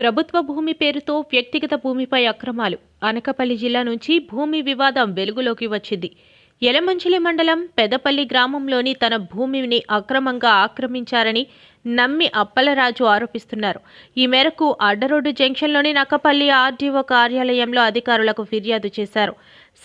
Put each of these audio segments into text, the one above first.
ప్రభుత్వ భూమి పేరుతో వ్యక్తిగత భూమిపై అక్రమాలు. అనకపల్లి జిల్లా నుంచి భూమి వివాదం వెలుగులోకి వచ్చింది. ఎలమంచిలి మండలం పెదపల్లి గ్రామంలోని తన భూమిని అక్రమంగా ఆక్రమించారని నమ్మి అప్పలరాజు ఆరోపిస్తున్నారు. ఈ మేరకు అడ్డరోడ్డు జంక్షన్లోని నక్కపల్లి ఆర్డీఓ కార్యాలయంలో అధికారులకు ఫిర్యాదు చేశారు.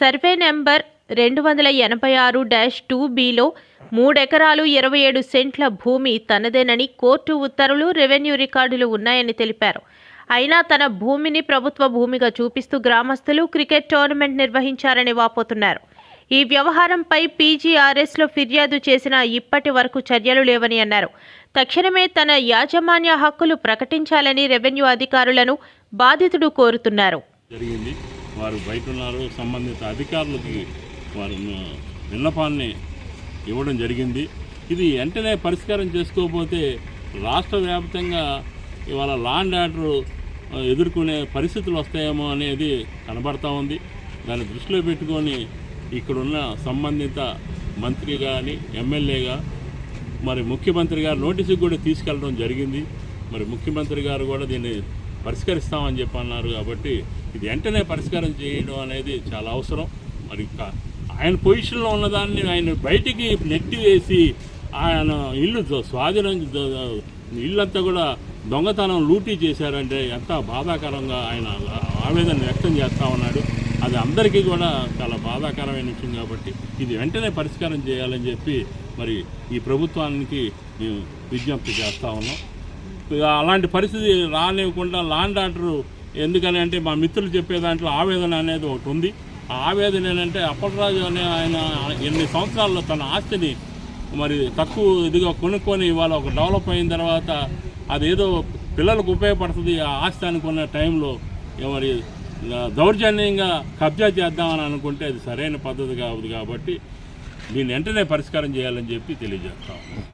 సర్వే నెంబర్ రెండు వందల ఎనభై ఆరు డాష్ టూ బిలో మూడెకరాలు ఇరవై ఏడు సెంట్ల భూమి తనదేనని కోర్టు ఉత్తర్వులు రెవెన్యూ రికార్డులు ఉన్నాయని తెలిపారు. అయినా తన భూమిని ప్రభుత్వ భూమిగా చూపిస్తూ గ్రామస్తులు క్రికెట్ టోర్నమెంట్ నిర్వహించారని వాపోతున్నారు. ఈ వ్యవహారంపై పీజీఆర్ఎస్లో ఫిర్యాదు చేసినా ఇప్పటి వరకు చర్యలు లేవని అన్నారు. తక్షణమే తన యాజమాన్య హక్కులు ప్రకటించాలని రెవెన్యూ అధికారులను బాధితుడు కోరుతున్నారు. జరిగింది. వారు బయట ఉన్నారు. సంబంధిత అధికారులకి వారు విన్నపాన్ని ఇవ్వడం జరిగింది. ఇది వెంటనే పరిష్కారం చేసుకోకపోతే రాష్ట్ర వ్యాప్తంగా ఇవాళ లాండ్ ఆర్డర్ ఎదుర్కొనే పరిస్థితులు వస్తాయేమో అనేది కనబడతా ఉంది. దాన్ని దృష్టిలో పెట్టుకొని ఇక్కడున్న సంబంధిత మంత్రి కానీ ఎమ్మెల్యేగా మరి ముఖ్యమంత్రి గారు నోటీసుకు కూడా తీసుకెళ్ళడం జరిగింది. మరి ముఖ్యమంత్రి గారు కూడా దీన్ని పరిష్కరిస్తామని చెప్పి అన్నారు కాబట్టి ఇది వెంటనే పరిష్కారం చేయడం అనేది చాలా అవసరం. మరి కా- ఆయన పొజిషన్లో ఉన్నదాన్ని ఆయన బయటికి నెట్టి వేసి ఆయన ఇల్లు స్వాధీనం ఇల్లంతా కూడా దొంగతనం లూటీ చేశారంటే ఎంత బాధాకరంగా ఆయన ఆవేదన వ్యక్తం చేస్తూ ఉన్నాడు. అది అందరికీ కూడా చాలా బాధాకరమైన విషయం కాబట్టి ఇది వెంటనే పరిష్కారం చేయాలని చెప్పి మరి ఈ ప్రభుత్వానికి మేము విజ్ఞప్తి చేస్తూ ఉన్నాం. ఇక అలాంటి పరిస్థితి రానివ్వకుండా లాండ్ ఆర్డర్ ఎందుకని అంటే మా మిత్రులు చెప్పే దాంట్లో ఆవేదన అనేది ఒకటి ఉంది. ఆ ఆవేదన ఏంటంటే అప్పలరాజు అనే ఆయన ఎన్ని సంవత్సరాల్లో తన ఆస్తిని మరి తక్కువ ఇదిగా కొనుక్కొని ఇవాళ ఒక డెవలప్ అయిన తర్వాత అదేదో పిల్లలకు ఉపయోగపడుతుంది ఆ ఆస్తి అనుకున్న టైంలో మరి దౌర్జన్యంగా కబ్జా చేద్దామని అనుకుంటే అది సరైన పద్ధతి కాదు కాబట్టి దీన్ని వెంటనే పరిష్కారం చేయాలని చెప్పి తెలియజేస్తాం.